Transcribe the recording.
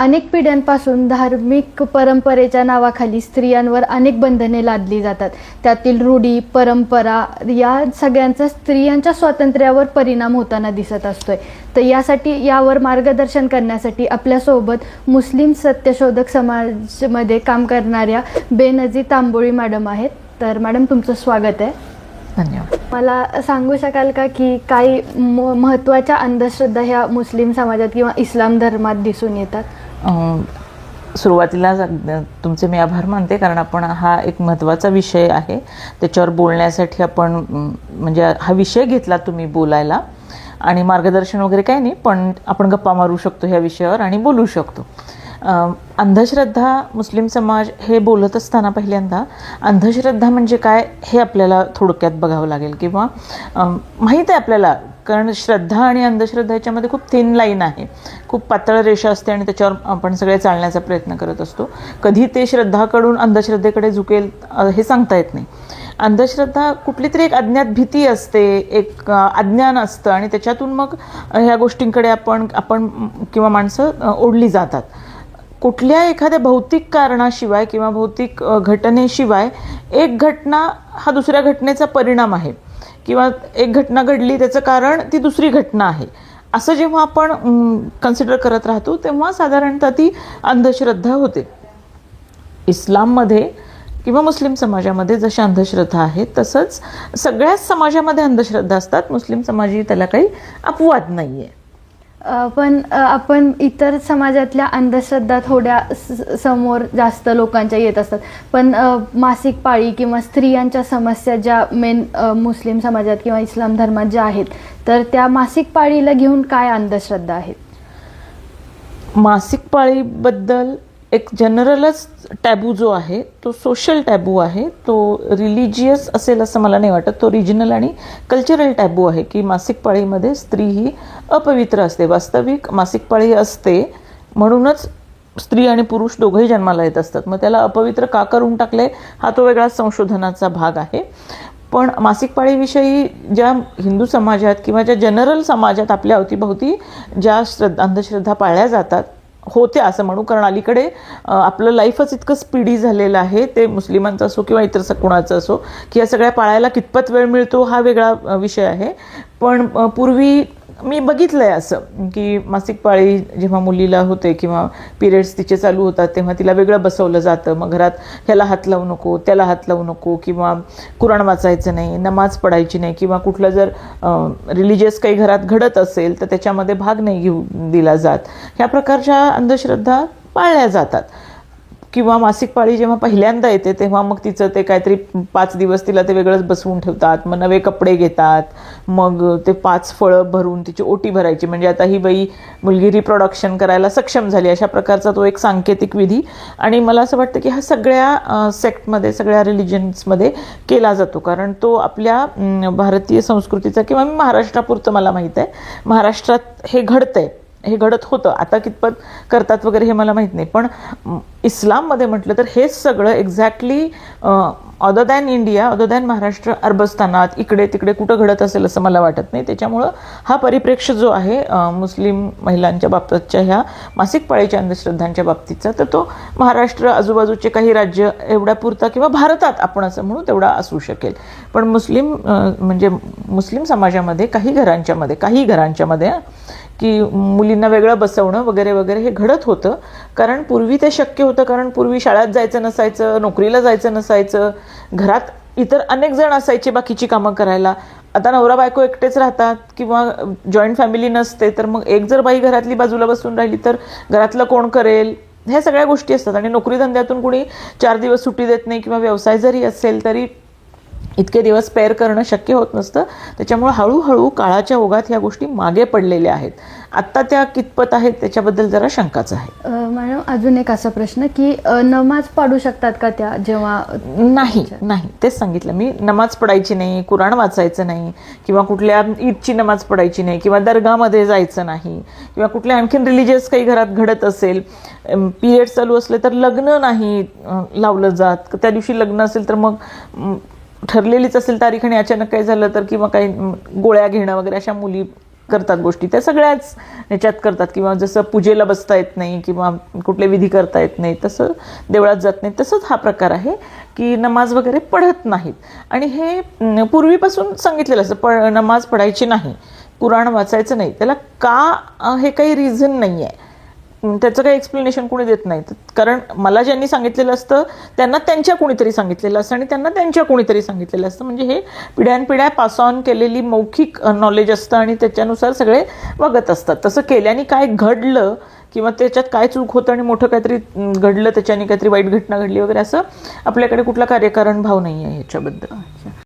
अनेक पिढ्यांपासून धार्मिक परंपरेच्या नावाखाली स्त्रियांवर अनेक बंधने लादली जातात. त्यातील रूढी परंपरा या सगळ्यांचा स्त्रियांच्या स्वातंत्र्यावर परिणाम होताना दिसत असतोय. तर यासाठी यावर मार्गदर्शन करण्यासाठी आपल्यासोबत मुस्लिम सत्यशोधक समाजमध्ये काम करणाऱ्या बेनजी तांबोळी मॅडम आहेत. तर मॅडम तुमचं स्वागत आहे. धन्यवाद. मला सांगू शकाल का की काही म महत्त्वाच्या अंधश्रद्धा ह्या मुस्लिम समाजात किंवा इस्लाम धर्मात दिसून येतात? सुरुवातीला तुमचे मी आभार मानते कारण आपण हा एक महत्त्वाचा विषय आहे. त्याच्यावर बोलण्यासाठी आपण म्हणजे हा विषय घेतला तुम्ही बोलायला. आणि मार्गदर्शन वगैरे काही नाही पण आपण गप्पा मारू शकतो ह्या विषयावर आणि बोलू शकतो. अंधश्रद्धा मुस्लिम समाज हे बोलत असताना पहिल्यांदा अंधश्रद्धा म्हणजे काय हे आपल्याला थोडक्यात बघावं लागेल. किंवा माहीत आहे आपल्याला कारण श्रद्धा आणि अंधश्रद्धा याच्यामध्ये खूप थिन लाईन आहे. खूप पातळ रेषा असते आणि त्याच्यावर आपण सगळे चालण्याचा प्रयत्न करत असतो. कधी ते श्रद्धाकडून अंधश्रद्धेकडे झुकेल हे सांगता येत नाही. अंधश्रद्धा कुठली तरी एक अज्ञात भीती असते एक अज्ञान असतं आणि त्याच्यातून मग ह्या गोष्टींकडे आपण आपण किंवा माणसं ओढली जातात. कुठल्या एखाद्या भौतिक कारणाशिवाय किंवा भौतिक घटनेशिवाय एक घटना हा दुसऱ्या घटनेचा परिणाम आहे. किंवा एक घटना घडली त्याचं कारण ती दुसरी घटना आहे. असं जेव्हा आपण कन्सिडर करत राहतो तेव्हा साधारणतः ती अंधश्रद्धा होते. इस्लाममध्ये किंवा मुस्लिम समाजामध्ये जशा अंधश्रद्धा आहेत तसंच सगळ्याच समाजामध्ये अंधश्रद्धा असतात. मुस्लिम समाजी त्याला काही अपवाद नाही आहे पण आपण इतर समाजातल्या अंधश्रद्धा थोड्या स- समोर जास्त लोकांच्या येत असतात. पण मासिक पाळी किंवा स्त्रियांच्या समस्या ज्या मेन मुस्लिम समाजात किंवा इस्लाम धर्मात ज्या आहेत तर त्या मासिक पाळीला घेऊन काय अंधश्रद्धा आहेत? मासिक पाळीबद्दल एक जनरलच टॅबू जो आहे तो सोशल टॅबू आहे तो रिलिजियस असेल असं मला नाही वाटत तो रिजनल आणि कल्चरल टॅबू आहे की मासिक पाळीमध्ये स्त्री ही अपवित्र असते वास्तविक मासिक पाळी असते म्हणूनच स्त्री आणि पुरुष दोघंही जन्माला येत असतात. मग त्याला अपवित्र का करून टाकले हा तो वेगळा संशोधनाचा भाग आहे. पण मासिक पाळीविषयी ज्या हिंदू समाजात किंवा ज्या जनरल समाजात आपल्या अवतीभोवती ज्या श्रद्धा अंधश्रद्धा पाळल्या जातात होत्या असं म्हणू. कारण अलीकडे आपलं लाईफच इतकं स्पीडी झालेलं आहे. ते मुस्लिमांचं असो किंवा इतर स- कुणाचं असो की या सगळ्या पाळायला कितपत वेळ मिळतो हा वेगळा विषय आहे. पण पूर्वी मी बघितलं आहे असं की मासिक पाळी जेव्हा मुलीला होते किंवा पिरियड्स तिचे चालू होतात तेव्हा तिला वेगळं बसवलं जातं. मग घरात ह्याला हात लावू नको त्याला हात लावू नको किंवा कुराण वाचायचं नाही नमाज पडायची नाही किंवा कुठलं जर रिलिजियस काही घरात घडत असेल तर त्याच्यामध्ये भाग नाही घेऊ दिला जात. ह्या प्रकारच्या अंधश्रद्धा पाळल्या जातात. किंवा मासिक पाळी जेव्हा पहिल्यांदा येते तेव्हा मग तिचं ते काहीतरी पाच दिवस तिला ते वेगळंच बसवून ठेवतात. मग नवे कपडे घेतात. मग ते पाच फळं भरून तिची ओटी भरायची. म्हणजे आता ही बाई मुलगी रिप्रोडक्शन करायला सक्षम झाली. अशा प्रकारचा तो एक सांकेतिक विधी. आणि मला असं वाटतं की हा सगळ्या सेक्टमध्ये सगळ्या रिलिजन्समध्ये केला जातो. कारण तो आपल्या भारतीय संस्कृतीचा किंवा महाराष्ट्रापुरतं मला माहीत आहे. महाराष्ट्रात हे घडतं आहे हे घडत होतं. आता कितपत करतात वगैरे हे मला माहीत नाही. पण इस्लाममध्ये म्हटलं तर हेच सगळं exactly other than India other than Maharashtra अरबस्थानात इकडे तिकडे कुठं घडत असेल असं मला वाटत नाही. त्याच्यामुळं हा परिप्रेक्ष्य जो आहे मुस्लिम महिलांच्या बाबतीतच्या ह्या मासिक पाळीच्या अंधश्रद्धांच्या बाबतीतचा तर तो महाराष्ट्र आजूबाजूचे काही राज्य एवढ्या पुरता किंवा भारतात आपण असं म्हणू तेवढा असू शकेल. पण मुस्लिम म्हणजे मुस्लिम समाजामध्ये काही घरांच्यामध्ये काही घरांच्यामध्ये की मुलींना वेगळं बसवणं वगैरे वगैरे हे घडत होतं. कारण पूर्वी ते शक्य होतं कारण पूर्वी शाळेत जायचं नसायचं नोकरीला जायचं नसायचं घरात इतर अनेक जण असायचे बाकीची कामं करायला. आता नवरा बायको एकटेच राहतात किंवा जॉईंट फॅमिली नसते तर मग एक जर बाई घरातली बाजूला बसून राहिली तर घरातलं कोण करेल? ह्या सगळ्या गोष्टी असतात. आणि नोकरी धंद्यातून कुणी चार दिवस सुट्टी देत नाही किंवा व्यवसाय जरी असेल तरी इतके दिवस पेअर करणं शक्य होत नसतं. त्याच्यामुळे हळूहळू काळाच्या ओघात ह्या गोष्टी मागे पडलेल्या आहेत. आत्ता त्या कितपत आहेत त्याच्याबद्दल जरा शंकाच आहे. मॅडम अजून एक असा प्रश्न की नमाज पाडू शकतात का त्या जेव्हा नाही नाही. तेच सांगितलं मी. नमाज पडायची नाही कुराण वाचायचं नाही किंवा कुठल्या ईदची नमाज पडायची नाही किंवा दर्गामध्ये जायचं नाही किंवा कुठल्या आणखीन रिलिजियस काही घरात घडत असेल पिरियड चालू असले तर लग्न नाही लावलं जात. त्या दिवशी लग्न असेल तर मग ठरलेलीच असेल तारीख आणि अचानक काही झालं तर किंवा काही गोळ्या घेणं वगैरे अशा मुली करतात गोष्टी. त्या सगळ्याच ह्याच्यात करतात. किंवा जसं पूजेला बसता येत नाही किंवा कुठले विधी करता येत नाही तसं देवळात जात नाही. तसंच हा प्रकार आहे की नमाज वगैरे पढत नाहीत. आणि हे पूर्वीपासून सांगितलेलं असतं प नमाज पडायची नाही कुराण वाचायचं नाही. त्याला का हे काही रिझन नाही आहे त्याचं काही एक्सप्लेनेशन कोणी देत नाही. कारण मला ज्यांनी सांगितलेलं असतं त्यांना त्यांच्या कोणीतरी सांगितलेलं असतं आणि त्यांना त्यांच्या कोणीतरी सांगितलेलं असतं. म्हणजे हे पिढ्यानपिढ्या पास ऑन केलेली मौखिक नॉलेज असतं आणि त्याच्यानुसार सगळे वागत असतात. तसं केल्याने काय घडलं किंवा त्याच्यात काय चूक होतं आणि मोठं काहीतरी घडलं त्याच्याने काहीतरी वाईट घटना घडली वगैरे असं आपल्याकडे कुठला कार्यकारण भाव नाही आहे ह्याच्याबद्दल